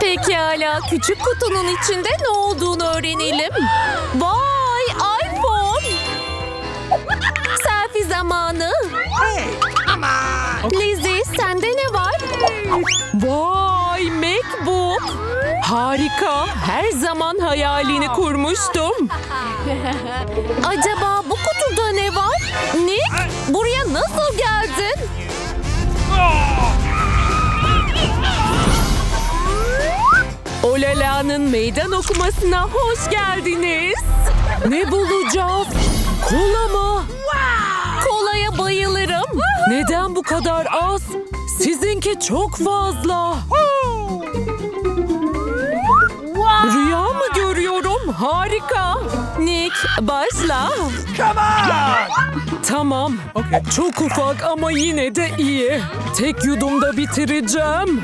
Pekala, küçük kutunun içinde ne olduğunu öğrenelim. Vay, iPhone! Selfie zamanı. Lizzie, sende ne var? Vay, MacBook! Harika, her zaman hayalini kurmuştum. Acaba bu kutuda ne var? Nick, buraya nasıl geldin? Olala'nın meydan okumasına hoş geldiniz. Ne bulacağız? Kola mı? Kolaya bayılırım. Neden bu kadar az? Sizinki çok fazla. Rüya mı görüyorum? Harika. Nick, başla. Tamam. Çok ufak ama yine de iyi. Tek yudumda bitireceğim.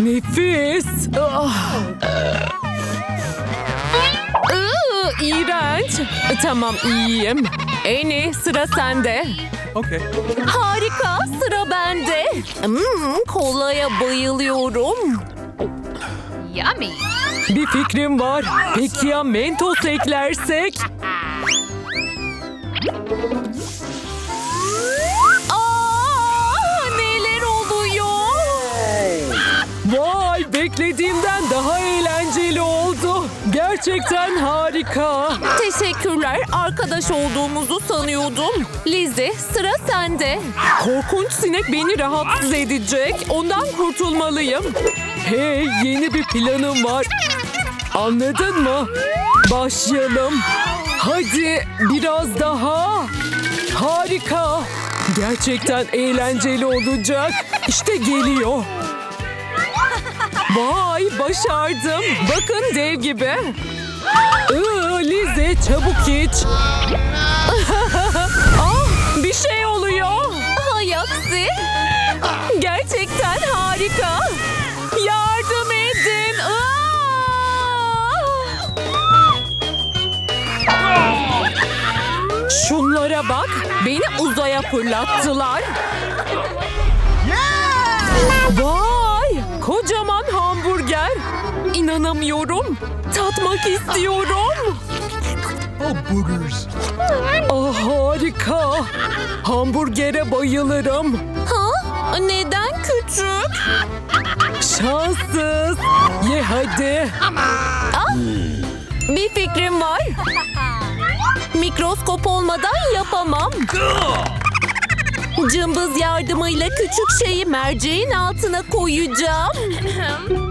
Nefis. Ah. Iı, iğrenç. Tamam iyiyim. Eni sıra sende. Okay. Harika sıra bende. Hmm, kolaya bayılıyorum. Yummy. Bir fikrim var. Peki ya mentos eklersek? Gerçekten harika. Teşekkürler. Arkadaş olduğumuzu sanıyordum. Lizzie sıra sende. Korkunç sinek beni rahatsız edecek. Ondan kurtulmalıyım. Hey yeni bir planım var. Anladın mı? Başlayalım. Hadi biraz daha. Harika. Gerçekten eğlenceli olacak. İşte geliyor. Vay başardım. Bakın dev gibi. Iı, Lize çabuk iç. ah, bir şey oluyor. Hay aksi. Gerçekten harika. Yardım edin. Aa! Şunlara bak. Beni uzaya fırlattılar. Vay! Kocaman hamburger. İnanamıyorum. Tatmak istiyorum. Oh, boogers. Ah harika. Hamburgere bayılırım. Ha? Neden küçük? Şanssız. Ye hadi. Ah, bir fikrim var. Mikroskop olmadan yapamam. Cımbız yardımıyla küçük şeyi merceğin altına koyacağım.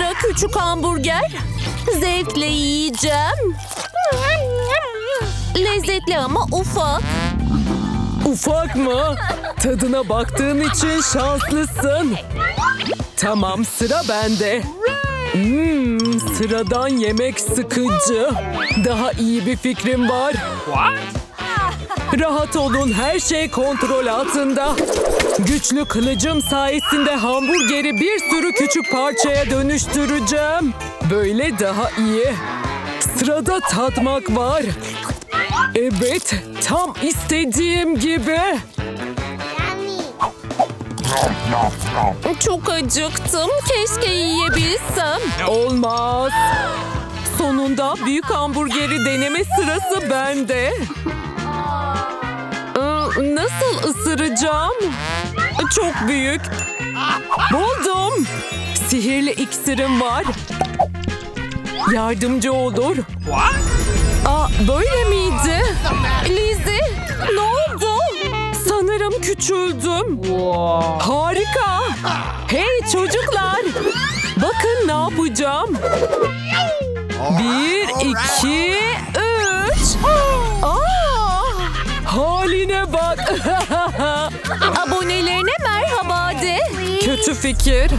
Ekstra küçük hamburger. Zevkle yiyeceğim. Lezzetli ama ufak. Ufak mı? Tadına baktığın için şanslısın. Tamam sıra bende. Hmm, sıradan yemek sıkıcı. Daha iyi bir fikrim var. Rahat olun her şey kontrol altında. Güçlü kılıcım sayesinde hamburgeri bir sürü küçük parçaya dönüştüreceğim. Böyle daha iyi. Sırada tatmak var. Evet, tam istediğim gibi. Çok acıktım. Keşke yiyebilsem. Olmaz. Sonunda büyük hamburgeri deneme sırası bende. Nasıl ısıracağım? Çok büyük. Buldum. Sihirli iksirim var. Yardımcı olur. Aa, böyle miydi? Lizzie, ne oldu? Sanırım küçüldüm. Harika. Hey çocuklar. Bakın ne yapacağım. Bir, iki, üç. Haline bak. Abonelerine merhaba de. Kötü fikir.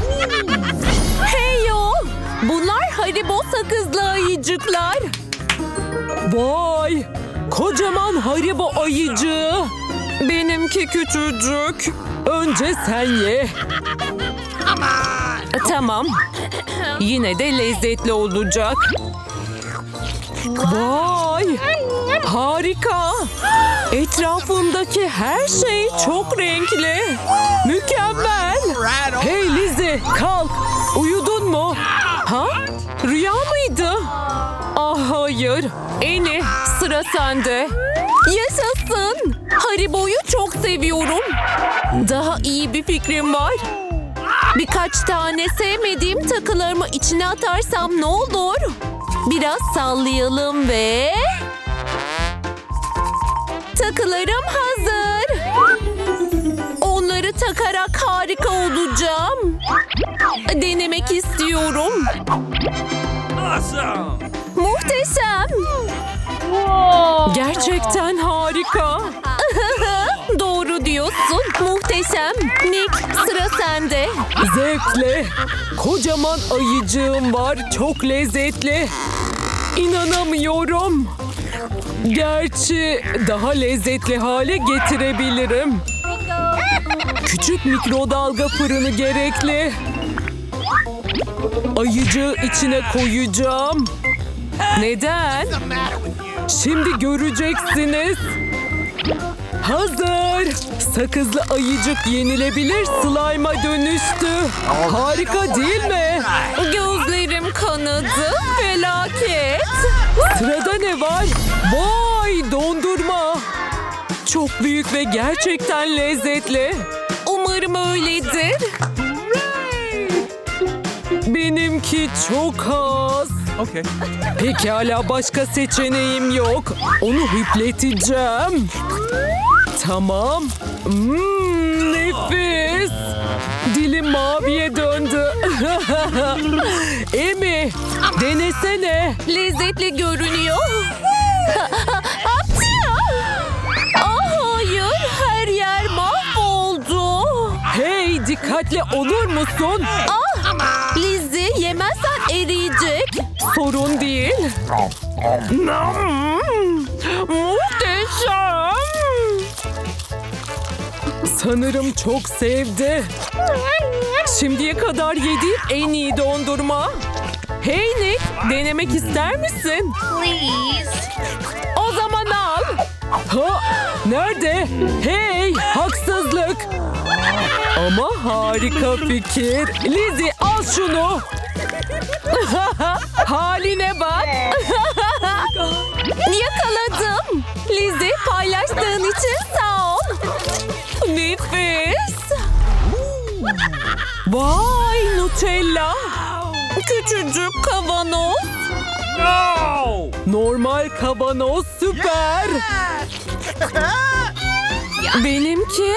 Hey yo. Bunlar Haribo sakızlı ayıcıklar. Vay! Kocaman Haribo ayıcığı. Benimki küçücük. Önce sen ye. Tamam. Yine de lezzetli olacak. Vay! Harika! Etrafımdaki her şey çok renkli. Mükemmel! Hey Lizzie kalk! Uyudun mu? Ha? Rüya mıydı? Ah hayır. Eni sıra sende. Yaşasın. Haribo'yu çok seviyorum. Daha iyi bir fikrim var. Birkaç tane sevmediğim takılarımı içine atarsam ne olur? Biraz sallayalım ve... Takılarım hazır. Onları takarak harika olacağım. Denemek istiyorum. Muhteşem. Gerçekten harika. Doğru diyorsun. Muhteşem. Sende. Zevkle. Kocaman ayıcığım var. Çok lezzetli. İnanamıyorum. Gerçi daha lezzetli hale getirebilirim. Küçük mikrodalga fırını gerekli. Ayıcığı içine koyacağım. Neden? Şimdi göreceksiniz. Hazır. Sakızlı ayıcık yenilebilir slime'a dönüştü. Harika değil mi? Gözlerim kanadı. Felaket. Sırada ne var? Vay dondurma. Çok büyük ve gerçekten lezzetli. Umarım öyledir. Benimki çok az. Okay. Pekala başka seçeneğim yok. Onu hüpleteceğim. Tamam. Hmm, nefis. Dilim maviye döndü. Emi, denesene. Lezzetli görünüyor. Ah hayır, her yer mahvoldu. Hey, dikkatli olur musun? Ah, Lizzie yemezsen eriyecek. Sorun değil. Hmm, Muhteşem. Sanırım çok sevdi. Şimdiye kadar yediğim en iyi dondurma. Hey Nick, denemek ister misin? Please. O zaman al. Ha, nerede? Hey, haksızlık. Ama harika fikir. Lizzie al şunu. Haline bak. Yakaladım. Lizzie paylaştığın için sağ ol. Nefis. Vay Nutella. Küçücük kavanoz. No! Normal kavanoz süper. Benimki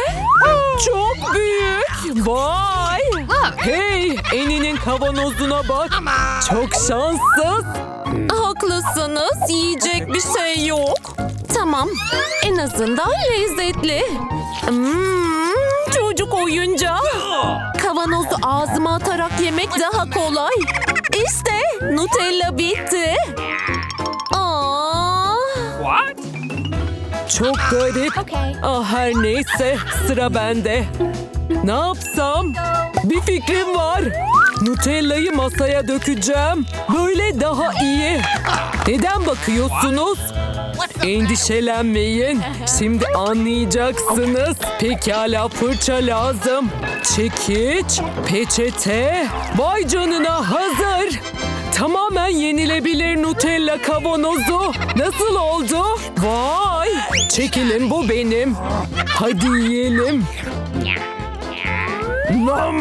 çok büyük. Vay. Hey, Eni'nin kavanozuna bak. Çok şanssız. Haklısınız. Yiyecek bir şey yok. Tamam. En azından lezzetli. Hmm, çocuk oyuncağı. Kavanozu ağzıma atarak yemek daha kolay. İşte Nutella bitti. Aa. What? Çok garip. Okay. Ah her neyse sıra bende. Ne yapsam? Bir fikrim var. Nutella'yı masaya dökeceğim. Böyle daha iyi. Neden bakıyorsunuz? Endişelenmeyin. Şimdi anlayacaksınız. Pekala fırça lazım. Çekiç, peçete. Vay canına hazır. Tamamen yenilebilir Nutella kavanozu. Nasıl oldu? Vay! Çekilin bu benim. Hadi yiyelim. Nam!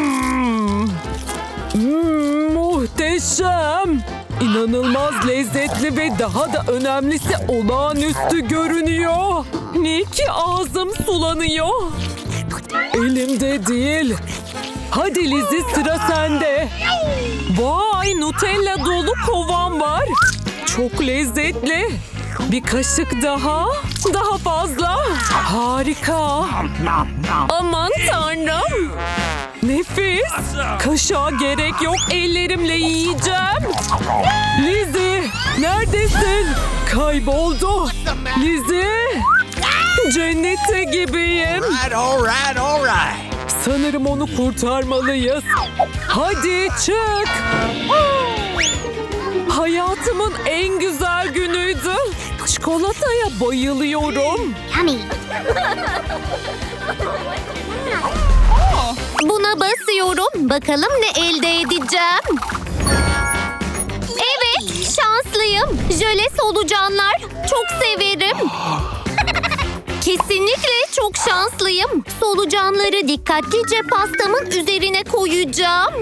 Hmm, muhteşem. İnanılmaz lezzetli ve daha da önemlisi olağanüstü görünüyor. Nick ağzım sulanıyor. Elimde değil. Hadi Lizzie sıra sende. Vay Nutella dolu kovan var. Çok lezzetli. Bir kaşık daha. Daha fazla. Harika. Aman tanrım. Nefis. Kaşığa gerek yok. Ellerimle yiyeceğim. Lizzie neredesin? Kayboldu. Lizzie. Cennette gibiyim. Right, all right, all right. Sanırım onu kurtarmalıyız. Hadi çık. Hayatımın en güzel günüydü. Çikolataya bayılıyorum. Yummy. Buna basıyorum. Bakalım ne elde edeceğim. Evet, şanslıyım. Jöle solucanlar. Çok severim. Kesinlikle çok şanslıyım. Solucanları dikkatlice pastamın üzerine koyacağım.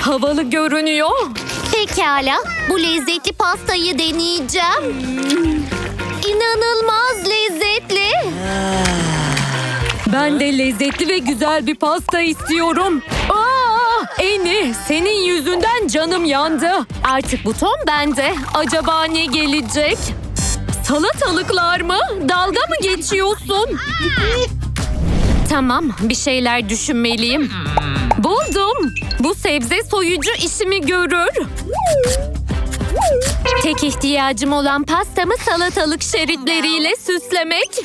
Havalı görünüyor. Pekala, bu lezzetli pastayı deneyeceğim. İnanılmaz lezzetli. Ben de lezzetli ve güzel bir pasta istiyorum. Aa, Eni senin yüzünden canım yandı. Artık buton bende. Acaba ne gelecek? Salatalıklar mı? Dalga mı geçiyorsun? Tamam, bir şeyler düşünmeliyim. Buldum. Bu sebze soyucu işimi görür. Tek ihtiyacım olan pastamı salatalık şeritleriyle süslemek.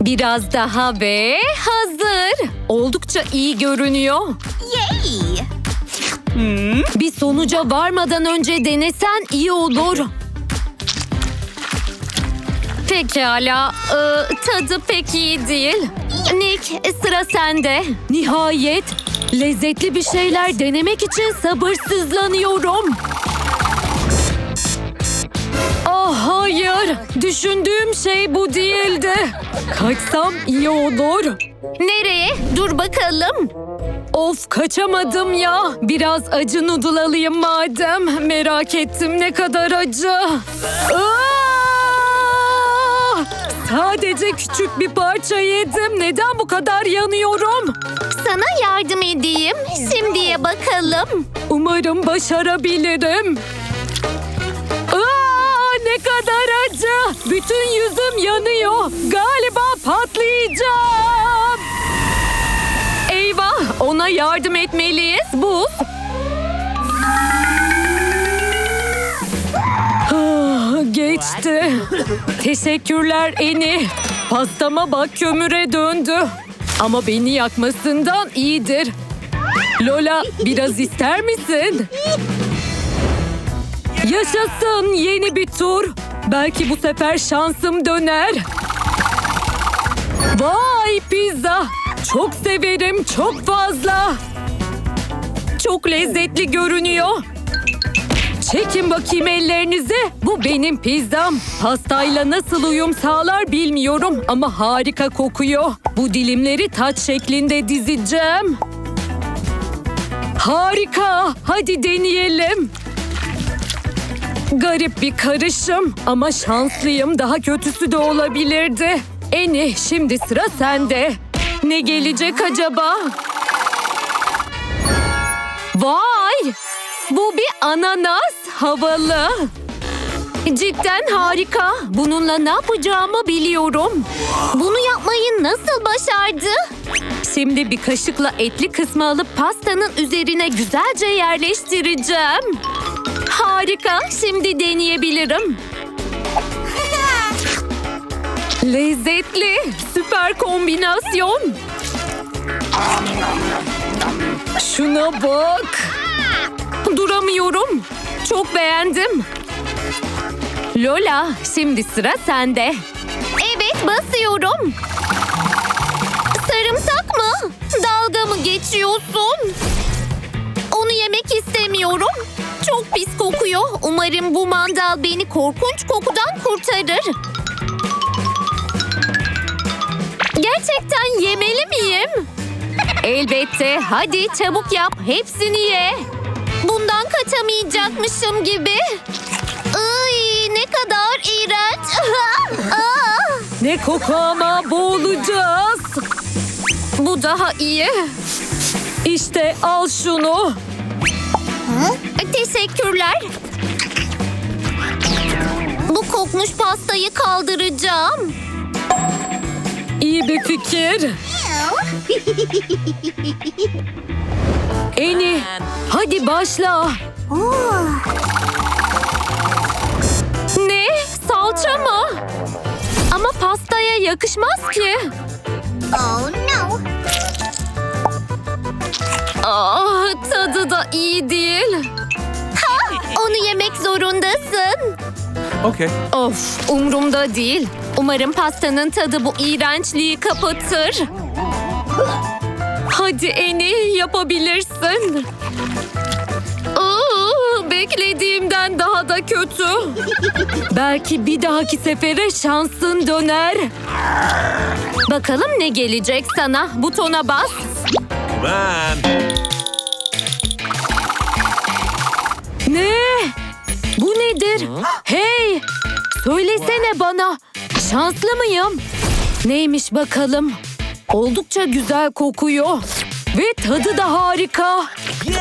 Biraz daha ve hazır. Oldukça iyi görünüyor. Hmm, Bir sonuca varmadan önce denesen iyi olur. Pekala, ee, tadı pek iyi değil. Nick, sıra sende. Nihayet, lezzetli bir şeyler denemek için sabırsızlanıyorum. Düşündüğüm şey bu değildi. Kaçsam iyi olur. Nereye? Dur bakalım. Of kaçamadım ya. Biraz acı noodle alayım madem. Merak ettim ne kadar acı. Aa! Sadece küçük bir parça yedim. Neden bu kadar yanıyorum? Sana yardım edeyim. Şimdiye bakalım. Umarım başarabilirim. Acı. Bütün yüzüm yanıyor. Galiba patlayacağım. Eyvah, ona yardım etmeliyiz. Buz. Ah, Geçti. Teşekkürler Eni. Pastama bak kömüre döndü. Ama beni yakmasından iyidir. Lola biraz ister misin? Yaşasın yeni bir tur. Belki bu sefer şansım döner. Vay pizza. Çok severim çok fazla. Çok lezzetli görünüyor. Çekin bakayım ellerinizi. Bu benim pizzam. Pastayla nasıl uyum sağlar bilmiyorum ama harika kokuyor. Bu dilimleri taç şeklinde dizeceğim. Harika. Hadi deneyelim. Garip bir karışım ama şanslıyım. Daha kötüsü de olabilirdi. Eni şimdi sıra sende. Ne gelecek acaba? Vay! Bu bir ananas. Havalı. Cidden harika. Bununla ne yapacağımı biliyorum. Bunu yapmayı nasıl başardı? Şimdi bir kaşıkla etli kısmı alıp pastanın üzerine güzelce yerleştireceğim. Harika. Şimdi deneyebilirim. Lezzetli. Süper kombinasyon. Şuna bak. Duramıyorum. Çok beğendim. Lola, şimdi sıra sende. Evet basıyorum. Sarımsak mı? Dalga mı geçiyorsun? Yemek istemiyorum. Çok pis kokuyor. Umarım bu mandal beni korkunç kokudan kurtarır. Gerçekten yemeli miyim? Elbette. Hadi çabuk yap. Hepsini ye. Bundan kaçamayacakmışım gibi. Iy, ne kadar iğrenç. Ne koku ama boğulacağız. Bu daha iyi. İşte al şunu. Teşekkürler. Bu kokmuş pastayı kaldıracağım. İyi bir fikir. Eni, hadi başla. Ne? Salça mı? Ama pastaya yakışmaz ki. Oh no. Ah, tadı da iyi değil. Onu zorundasın. Okay. Of umrumda değil. Umarım pastanın tadı bu iğrençliği kapatır. Hadi Eni yapabilirsin. Aa, beklediğimden daha da kötü. Belki bir dahaki sefere şansın döner. Bakalım ne gelecek sana. Butona bas. On. Ne? Bu nedir? Hey! Söylesene bana. Şanslı mıyım? Neymiş bakalım? Oldukça güzel kokuyor. Ve tadı da harika.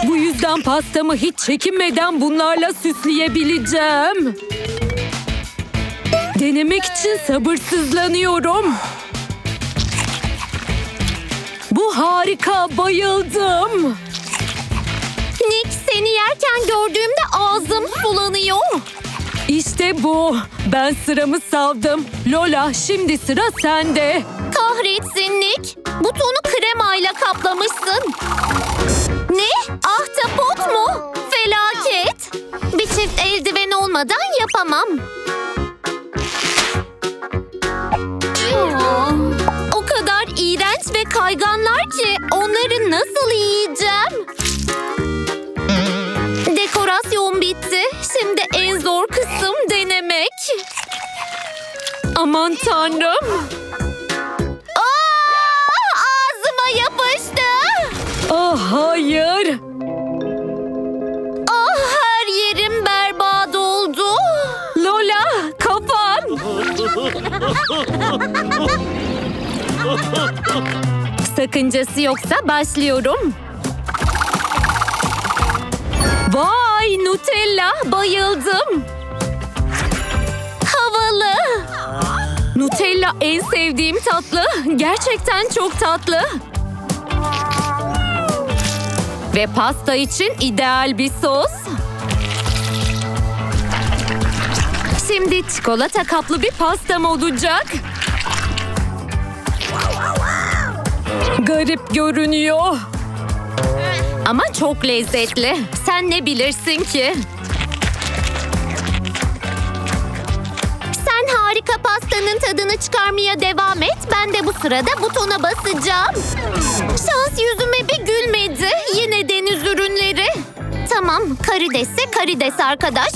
Bu yüzden pastamı hiç çekinmeden bunlarla süsleyebileceğim. Denemek için sabırsızlanıyorum. Bu harika, bayıldım. Nick seni yerken gördüğümde ağzım sulanıyor. İşte bu. Ben sıramı savdım. Lola şimdi sıra sende. Kahretsin Nick. Butonu kremayla kaplamışsın. Ne? Ahtapot mu? Felaket. Bir çift eldiven olmadan yapamam. Aa, iğrenç ve kayganlar ki onları nasıl yiyeceğim? Dekorasyon bitti. Şimdi en zor kısım denemek. Aman tanrım. Sakıncası yoksa başlıyorum. Vay Nutella bayıldım. Havalı. Nutella en sevdiğim tatlı. Gerçekten çok tatlı. Ve pasta için ideal bir sos. Şimdi çikolata kaplı bir pastam olacak. Garip görünüyor. Ama çok lezzetli. Sen ne bilirsin ki? Sen harika pastanın tadını çıkarmaya devam et. Ben de bu sırada butona basacağım. Şans yüzüme bir gülmedi. Yine deniz ürünleri. Tamam, karidesse karides arkadaş.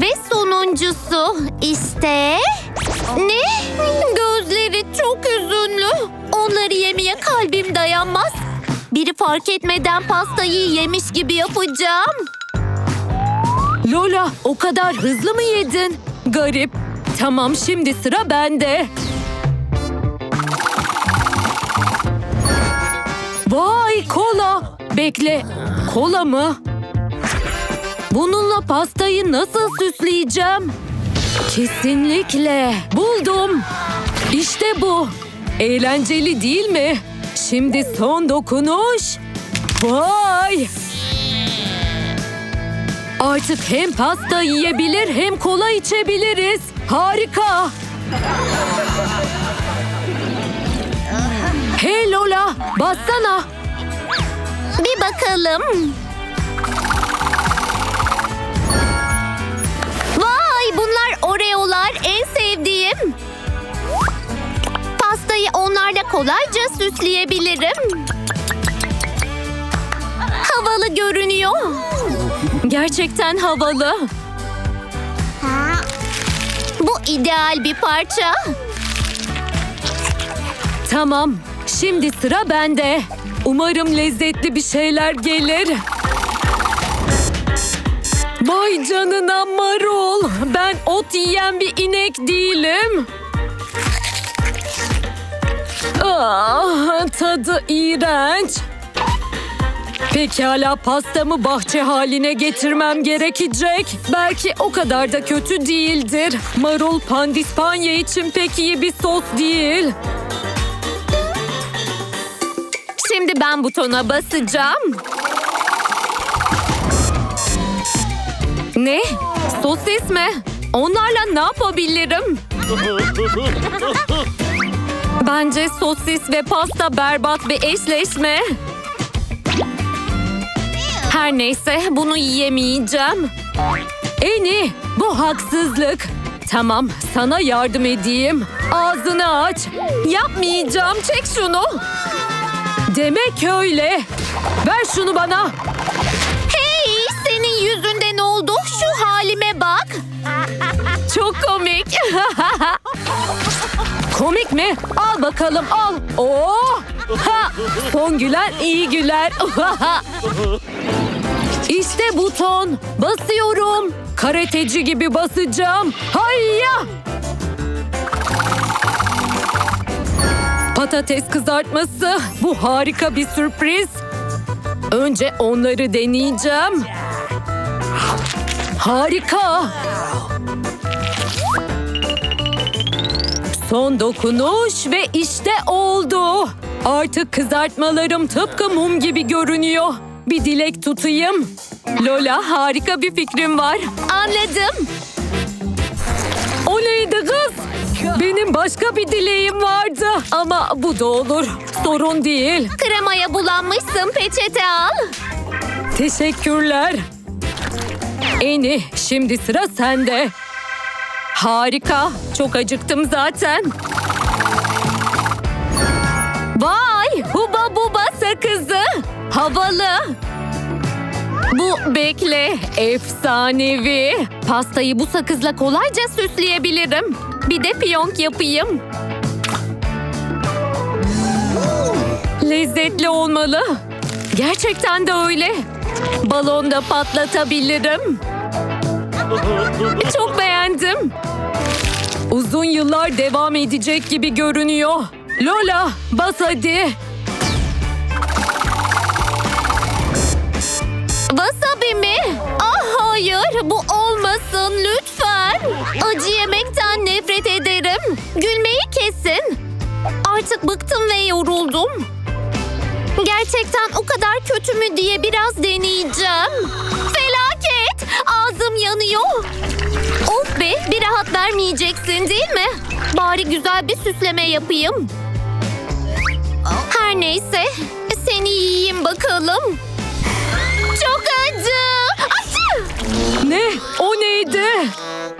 Ve sonuncusu işte... Ne? Gözleri çok üzünlü. Onları yemeye kalbim dayanmaz. Biri fark etmeden pastayı yemiş gibi yapacağım. Lola o kadar hızlı mı yedin? Garip. Tamam şimdi sıra bende. Vay kola. Bekle. Kola mı? Bununla pastayı nasıl süsleyeceğim? Kesinlikle. Buldum. İşte bu. Eğlenceli değil mi? Şimdi son dokunuş. Vay! Artık hem pasta yiyebilir hem kola içebiliriz. Harika. Hey Lola, bassana. Bir bakalım. Sevdiğim. Pastayı onlarla kolayca süsleyebilirim. Havalı görünüyor. Gerçekten havalı. Bu ideal bir parça. Tamam, şimdi sıra bende. Umarım lezzetli bir şeyler gelir. Vay canına marul. Ben ot yiyen bir inek değilim. Ah, tadı iğrenç. Pekala pastamı bahçe haline getirmem gerekecek. Belki o kadar da kötü değildir. Marul pandispanya için pek iyi bir sos değil. Şimdi ben butona basacağım. Ne? Sosis mi? Onlarla ne yapabilirim? Bence sosis ve pasta berbat bir eşleşme. Her neyse bunu yiyemeyeceğim. Eni, bu haksızlık. Tamam, sana yardım edeyim. Ağzını aç. Yapmayacağım. Çek şunu. Demek öyle. Ver şunu bana. Çok komik. komik mi? Al bakalım al. Oo! Ha! Son gülen iyi güler. işte buton. Basıyorum. Karateci gibi basacağım. Hayya! Patates kızartması. Bu harika bir sürpriz. Önce onları deneyeceğim. Harika. Son dokunuş ve işte oldu. Artık kızartmalarım tıpkı mum gibi görünüyor. Bir dilek tutayım. Lola harika bir fikrim var. Anladım. O neydi kız? Benim başka bir dileğim vardı. Ama bu da olur. Sorun değil. Kremaya bulanmışsın. Peçete al. Teşekkürler. Eni şimdi sıra sende. Harika. Çok acıktım zaten. Vay huba buba sakızı. Havalı. Bu bekle efsanevi. Pastayı bu sakızla kolayca süsleyebilirim. Bir de piyonk yapayım. Lezzetli olmalı. Gerçekten de öyle. Balonda patlatabilirim. Çok beğendim. Uzun yıllar devam edecek gibi görünüyor. Lola bas hadi. Wasabi mi? Ah hayır bu olmasın lütfen. Acı yemekten nefret ederim. Gülmeyi kesin. Artık bıktım ve yoruldum. Gerçekten o kadar kötü mü diye biraz deneyeceğim. Yanıyor. Of be bir rahat vermeyeceksin değil mi? Bari güzel bir süsleme yapayım. Her neyse seni yiyeyim bakalım. Çok acı. Acı. Ne? O neydi?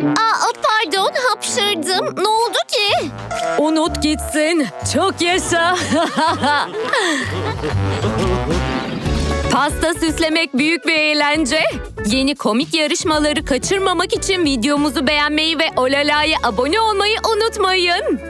Aa, pardon hapşırdım. Ne oldu ki? Unut gitsin. Çok yaşa. Pasta süslemek büyük bir eğlence. Yeni komik yarışmaları kaçırmamak için videomuzu beğenmeyi ve Olala'ya abone olmayı unutmayın.